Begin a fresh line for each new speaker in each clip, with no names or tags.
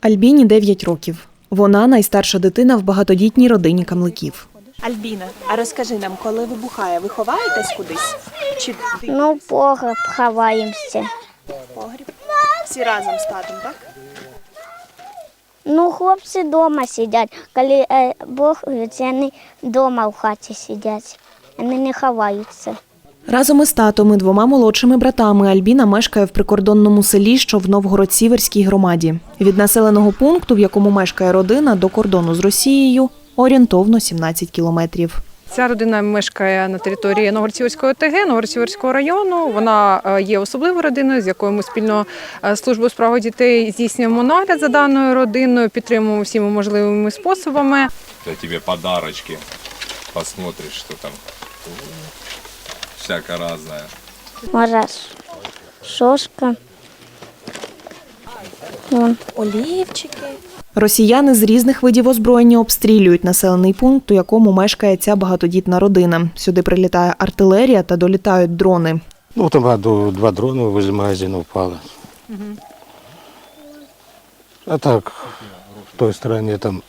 Альбіні 9 років. Вона найстарша дитина в багатодітній родині камликів.
Альбіна, а розкажи нам, коли вибухає, ви ховаєтесь кудись? Чи
Ну, погреб ховаємося.
погріб? Всі разом з татом, так?
Ну, хлопці вдома сидять. Коли е, Бог, вони вдома в хаті сидять. Вони не ховаються.
Разом із татом і двома молодшими братами Альбіна мешкає в прикордонному селі, що в Новгород-Сіверській громаді. Від населеного пункту, в якому мешкає родина, до кордону з Росією орієнтовно 17 кілометрів.
Ця родина мешкає на території Новгород-Сіверської ОТГ, Новгород-Сіверського району. Вона е, є особливою родиною, з якою ми спільно е, службу у справах дітей здійснюємо нагляд за даною родиною, підтримуємо всіма можливими способами.
Я тебе подарочки. Посмотришь, что там. Всяко разное.
Може, шошка. Вон.
Олівчики.
Росіяни з різних видів озброєння обстрілюють населений пункт, у якому мешкає ця багатодітна родина. Сюди прилітає артилерія та долітають дрони.
Ну, там два дрони возле магазину впали. А так, в той стороні там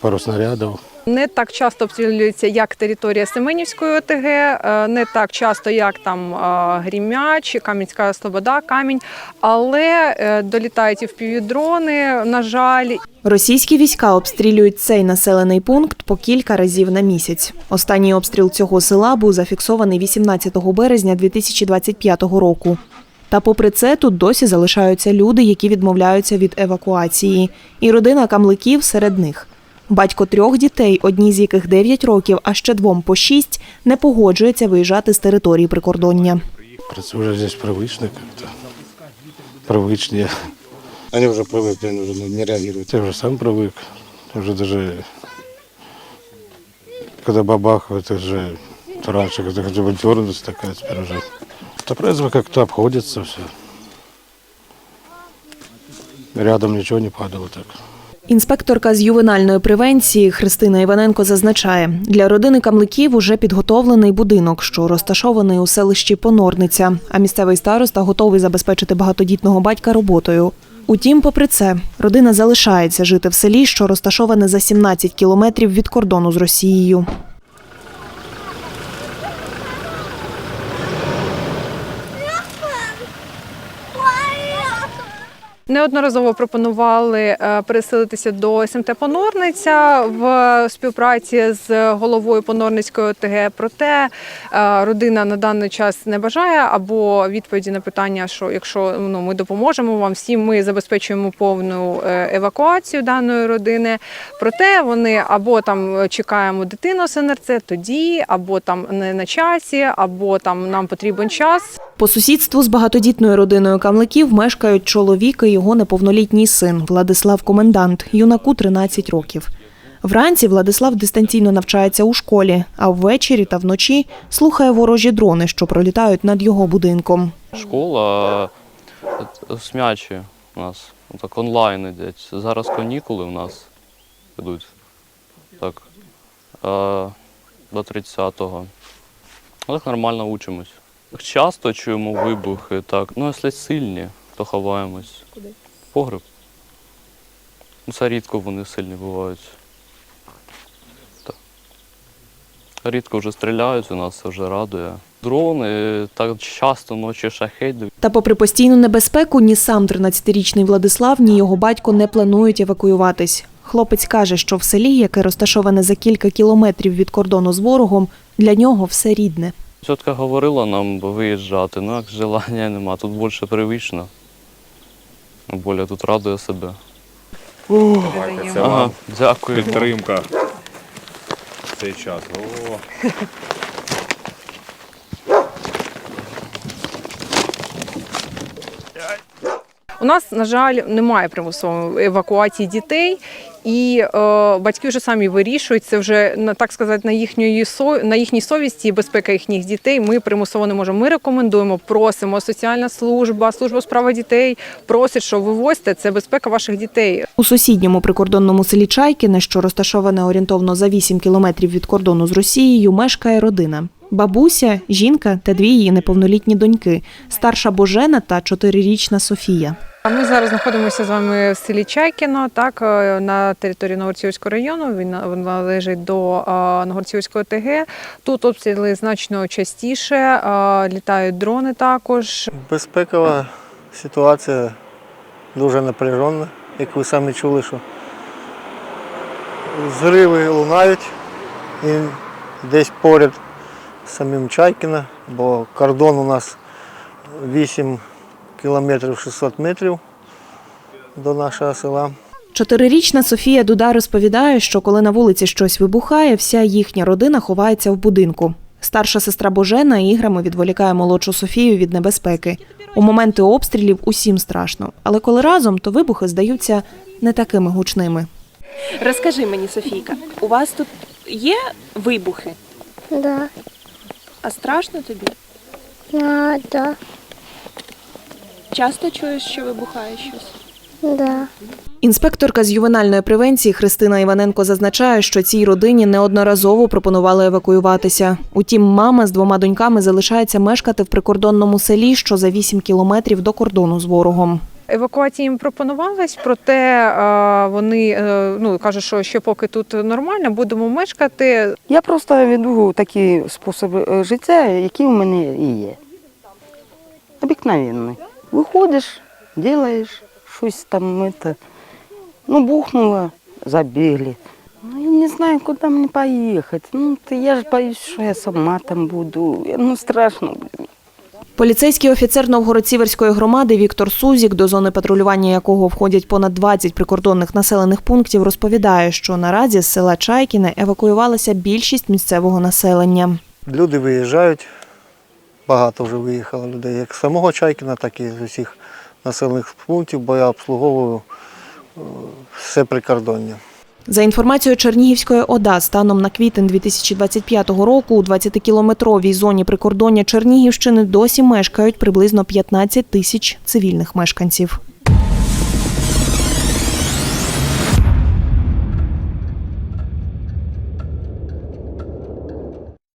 пару снарядів.
Не так часто обстрілюється, як територія Семенівської ОТГ, е, не так часто, як там е, Грім'яч, Кам'янська Слобода, Камінь, але е, долітають і впівдрони, на жаль,
Російські війська обстрілюють цей населений пункт по кілька разів на місяць. Останній обстріл цього села був зафіксований 18 березня 2025 року. Та попри це тут досі залишаються люди, які відмовляються від евакуації, і родина камликів серед них. Батько трьох дітей, одній з яких 9 років, а ще двом по 6, не погоджується виїжджати з території прикордоння.
Просто уже здесь привычно как-то. Привычнее. Они уже привыкли, они уже ну, не реагируют. Я уже сам привык. Уже даже когда бабахают, это же раньше когда хотя бы дернулся такая, теперь уже. То праздник как-то обходится все. Рядом ничего не падало так.
Інспекторка з ювенальної превенції Христина Іваненко зазначає, для родини камликів уже підготовлений будинок, що розташований у селищі Понорниця, а місцевий староста готовий забезпечити багатодітного батька роботою. Утім, попри це, родина залишається жити в селі, що розташоване за 17 кілометрів від кордону з Росією.
Неодноразово пропонували е, переселитися до СМТ Понорниця в співпраці з головою Понорницької ОТГ. Проте е, родина на даний час не бажає або відповіді на питання, що якщо ну ми допоможемо вам всім, ми забезпечуємо повну е, евакуацію даної родини. Проте вони або там чекаємо дитину з НРЦ тоді, або там не на часі, або там нам потрібен час.
По сусідству з багатодітною родиною камликів мешкають чоловік і його неповнолітній син Владислав Комендант, юнаку 13 років. Вранці Владислав дистанційно навчається у школі, а ввечері та вночі слухає ворожі дрони, що пролітають над його будинком.
Школа е, смячі у нас. Так онлайн ідуть. Зараз канікули у нас йдуть. Так. е, До 30-го. Але нормально учимось. Часто чуємо вибухи, так. Ну, якщо сильні, то ховаємось. Куди? Погреб. Ну, Це рідко вони сильні бувають. Так. Рідко вже стріляють, у нас це вже радує. Дрони, так часто ночі шахеди.
Та попри постійну небезпеку, ні сам 13-річний Владислав, ні його батько не планують евакуюватись. Хлопець каже, що в селі, яке розташоване за кілька кілометрів від кордону з ворогом, для нього все рідне.
Тітка говорила нам виїжджати, ну як желання нема, тут більше привично. Боля тут радує себе.
Це
Ага,
вам
дякую.
підтримка. в Цей час. О,
нас, на жаль, немає примусової евакуації дітей, і е, батьки вже самі вирішують це вже на так сказати на їхньої на їхній совісті і безпека їхніх дітей. Ми примусово не можемо. Ми рекомендуємо, просимо соціальна служба, служба у справах дітей просить, що вивозьте це безпека ваших дітей.
У сусідньому прикордонному селі Чайкине, що розташоване орієнтовно за 8 кілометрів від кордону з Росією, мешкає родина. Бабуся, жінка та дві її неповнолітні доньки старша Божена та чотирирічна Софія.
Ми зараз знаходимося з вами в селі Чайкіно, так е, на території Новорцівського району. Він на- він належить до е, Новорцівського ТГ. Тут обстріли значно частіше, е, літають дрони також.
Безпекова ситуація дуже напряжена, як ви самі чули, що зриви лунають і десь поряд самим Чайкіна, бо кордон у нас 8 кілометрів 600 метрів до нашого села.
Чотирирічна Софія Дуда розповідає, що коли на вулиці щось вибухає, вся їхня родина ховається в будинку. Старша сестра Божена іграми відволікає молодшу Софію від небезпеки. У моменти обстрілів усім страшно, але коли разом, то вибухи здаються не такими гучними.
Розкажи мені, Софійка, у вас тут є вибухи?
Да,
А страшно тобі?
а, да,
Часто чуєш, що вибухає щось?
да.
Інспекторка з ювенальної превенції Христина Іваненко зазначає, що цій родині неодноразово пропонували евакуюватися. Утім, мама з двома доньками залишається мешкати в прикордонному селі, що за 8 кілометрів до кордону з ворогом.
Евакуація їм пропонувалась, проте вони е, ну кажуть, що ще поки тут нормально, будемо мешкати.
Я просто веду такі способи е, життя, які у мене є. Обикновенний. Виходиш, робиш щось там, это, ну, бухнуло, забігли. Ну, я не знаю, куди мені поїхати. Ну, то я ж боюсь, що я сама там буду. Ну, страшно. блін.
Поліцейський офіцер Новгород-Сіверської громади Віктор Сузік, до зони патрулювання якого входять понад 20 прикордонних населених пунктів, розповідає, що наразі з села Чайкіне евакуювалася більшість місцевого населення.
Люди виїжджають, багато вже виїхало людей, як з самого Чайкіна, так і з усіх населених пунктів, бо я обслуговую е, все прикордоння.
За інформацією Чернігівської ОДА, станом на квітень 2025 року у 20-кілометровій зоні прикордоння Чернігівщини досі мешкають приблизно 15 тисяч цивільних мешканців.